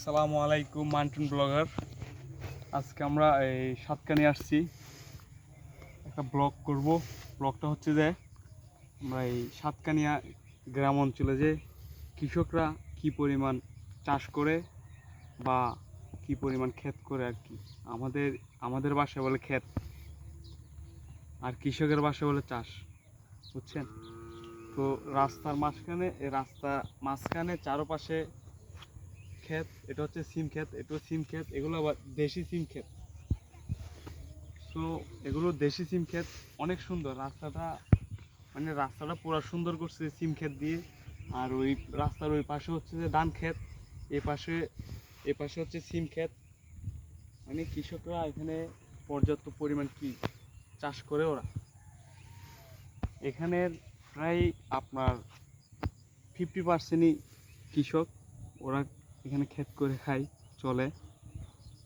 আসসালামু আলাইকুম, মান্টুন ব্লগার। আজকে আমরা এই সাতকানি আসছি। একটা ব্লগ করব। ব্লগটা হচ্ছে যে, আমরা এই সাতকানিয়া গ্রাম অঞ্চলে যে কৃষকরা কি পরিমাণ চাষ করে বা কি পরিমাণ ক্ষেত করে আর কি। আমাদের আমাদের বাসায় বলে ক্ষেত, আর কৃষকের বাসায় বলে চাষ, বুঝছেন? তো রাস্তার মাঝখানে রাস্তা মাঝখানে চারপাশে ক্ষেত, এটা হচ্ছে সিম ক্ষেত এটা সিম ক্ষেত, এগুলো আবার দেশি সিম ক্ষেত। তো এগুলো দেশি সিম ক্ষেত, অনেক সুন্দর। রাস্তাটা মানে রাস্তাটা পুরো সুন্দর করছে সিম ক্ষেত দিয়ে। আর ওই রাস্তার ওই পাশে হচ্ছে যে ধান ক্ষেত, এ পাশে এ পাশে হচ্ছে সিম ক্ষেত। মানে কৃষকরা এখানে পর্যাপ্ত পরিমাণ কি চাষ করে ওরা? এখানের প্রায় আপনার ফিফটি পার্সেন্টই কৃষক, ওরা এখানে ক্ষেত করে খায় চলে।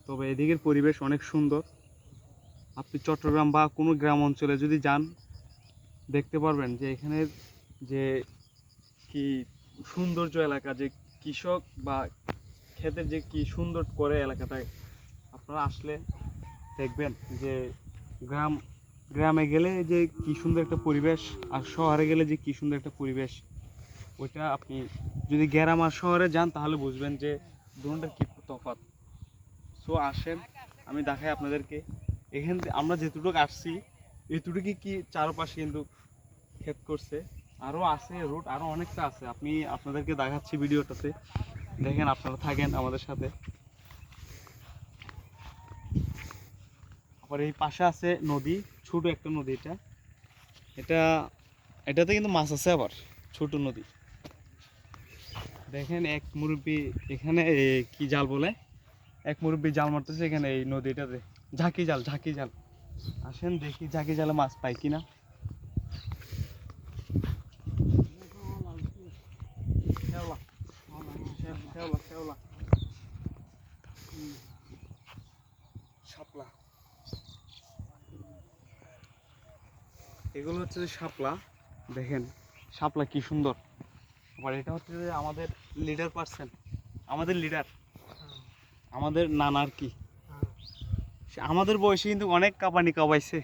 তবে এদিকের পরিবেশ অনেক সুন্দর। আপনি চট্টগ্রাম বা কোনো গ্রাম অঞ্চলে যদি যান, দেখতে পারবেন যে এখানের যে কি সৌন্দর্য এলাকা, যে কৃষক বা ক্ষেতের যে কি সুন্দর করে এলাকাটায় আপনারা আসলে দেখবেন যে গ্রাম, গ্রামে গেলে যে কি সুন্দর একটা পরিবেশ আর শহরে গেলে যে কি সুন্দর একটা পরিবেশ ওইটা আপনি যদি গ্রাম আর শহরে যান, তাহলে বুঝবেন যে দুটার কি তফাৎ। সো আসেন, আমি দেখাই আপনাদেরকে। এখান থেকে আমরা যেটুকু আসছি এটুকু কি চারপাশে কিন্তু ক্ষেত করছে। আরও আছে রুট আরও অনেকটা আছে। আপনি আপনাদেরকে দেখাচ্ছি ভিডিওটাতে। দেখেন, আপনারা থাকেন আমাদের সাথে। আবার এই পাশে আছে নদী, ছোট একটা নদী এটা। এটা এটাতে কিন্তু মাছ আছে আবার, ছোট নদী। দেখেন এক মুরব্বী এখানে কি জাল বলে? এক মুরব্বী জাল মারতেছে এখানে এই নদীটাতে। ঝাঁকি জাল ঝাঁকি জাল। আসেন দেখি ঝাঁকি জালে মাছ পাই কিনা। শাপলা। এগুলো হচ্ছে যে শাপলা। দেখেন, শাপলা কি সুন্দর। আবার এটা হচ্ছে যে আমাদের লিডার পার্সন আমাদের লিডার আমাদের নানার কি? সে আমাদের বয়সে কিন্তু অনেক কাঁপানি কাবাইছে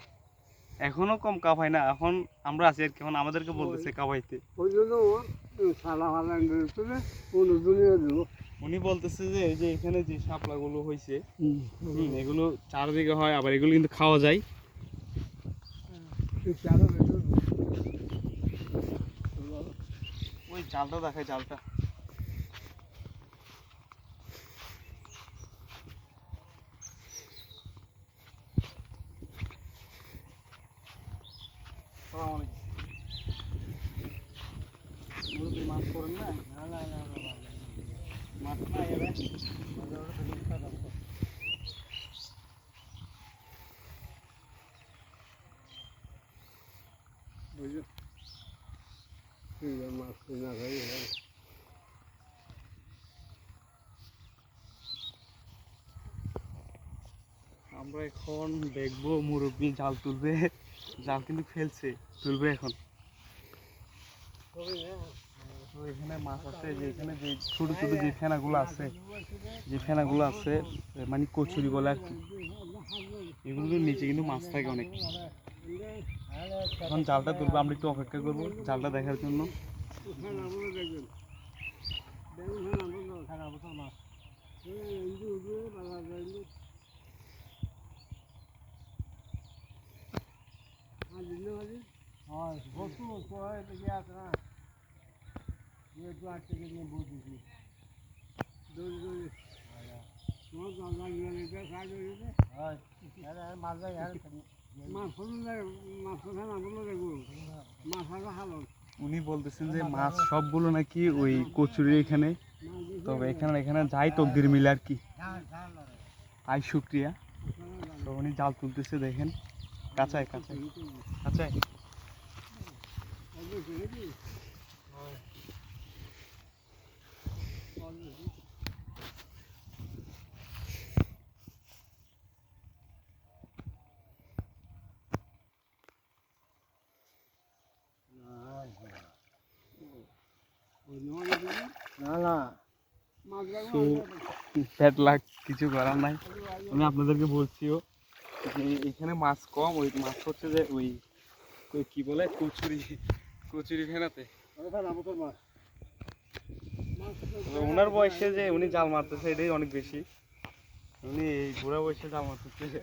এখনও কম কাঁপায় না এখন আমরা আছি আর কি এখন আমাদেরকে বলতেছে কাবাইতে ওই জন্য উনি বলতেছে যে এই যে এখানে যে শাপলাগুলো হয়েছে এগুলো চারদিকে হয় আবার এগুলো কিন্তু খাওয়া যায় ওই জালটা দেখাই জালটা মাছ করেন না মাছ না এলে বুঝলো ঠিক আছে মাছ না খাই আমরা এখন দেখব মুরব্বি জাল তুলবে। জাল কিন্তু ফেলছে, তুলবে এখন। এখানে মাছ আছে যে এখানে যে ছোট ছোট যে ফেনাগুলো আছে, যে ফেনাগুলো আছে মানে কচুরি বলে আর কি। এগুলোর নিচে কিন্তু মাছ থাকে অনেক। এখন জালটা তুলবে আমরা একটু অপেক্ষা করব জালটা দেখার জন্য। উনি বলতেছেন যে মাছ সবগুলো নাকি ওই কচুরি এখানে। তবে এখানে এখানে যাই তকদির মিলে আর কি। আই শুক্রিয়া। তো উনি জাল তুলতেছে দেখেন। কাঁচায় কাঁচায়। কাঁচায়। না না। ব্যাড লাক কিছু করার নাই। আমি আপনাদেরকে বলছিও যে এখানে মাছ কম ওই মাছ হচ্ছে যে ওই কি বলে কচুরি কচুরি ফেনাতে ওনার বয়সে যে উনি জাল মারতেছে এটাই অনেক বেশি। উনি এই বুড়া বয়সে জাল মারতেছে।